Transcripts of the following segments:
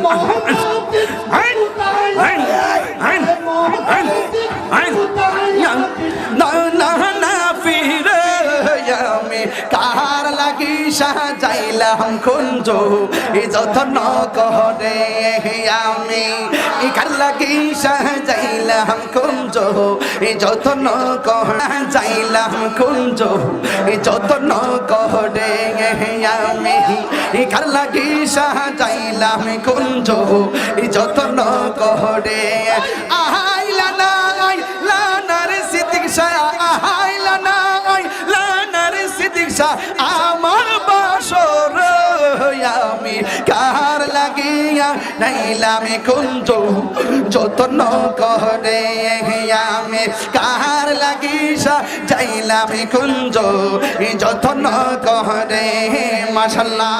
Oh. সাজাইলাম এ যতন করে আমি। কার লাগি সাজাইলাম কুঞ্জ যতন করা যাইলাম এ যতন করে আমি। কার লাগি সাজাইলাম কুঞ্জ যতন করে। আহাইলা না আইলা না রে সিদ্দিক শাহ আহাইলা না আইলা না রে সিদ্দিক শাহ আমার আমি কার লাগিয়া নাইলাম কুঞ্জ যতন করে আমি কার লাগিসা যাইলাম কুঞ্জ যতন করে মাসাল্লাহ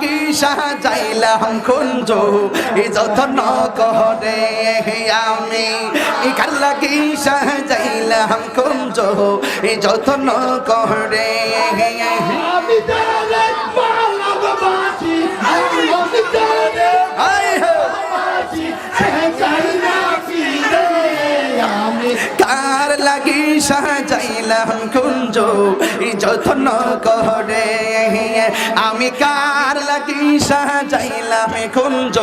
কি সাজাইলাম কুঞ্জ। এ যত্ন করে আমি কাল্লা কি সাজাইলাম কুঞ্জ। এ যত্ন করে আমি ভালোবাসি আমি কার লাগি সাজাইলাম কুঞ্জ, যত্ন করে। আমি কার লাগি সাজাইলাম কুঞ্জ,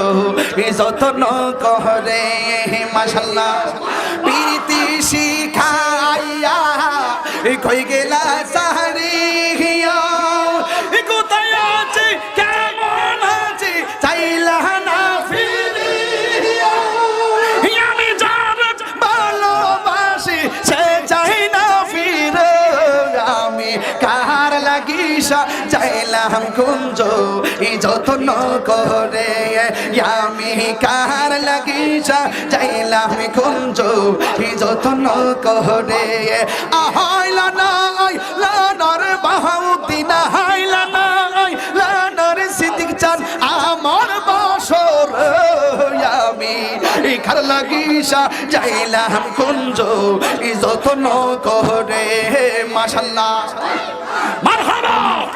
যত্ন করে। মাসাল্লাহ প্রীতি শিখাইয়া কই গেলা সাহারি লাগিসা চাইলাম কুঞ্জ, এই যত্ন করে আমি কার লাগিসা চাইলাম কুঞ্জ, এই যত্ন করে আহাইলা নাই লানর বাহাউতি না হাইলা নাই লানর সিদ্দিক চান আমার বাসর। আমি খার লাগিসা যাইলাম কুঞ্জ করে মাশাল্লাহ মারহাবা!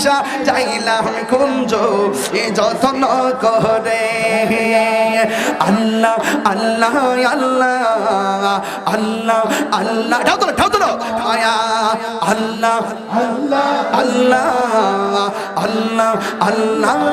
লাগিসা চাইলাম কুঞ্জ, এ যতন করে। আল্লাহ আল্লাহ আল্লাহ আল্লাহ আল্লাহ। ঠাউ তোলো ঠাউ তোলো। আল্লাহ আল্লাহ আল্লাহ আল্লাহ আল্লাহ।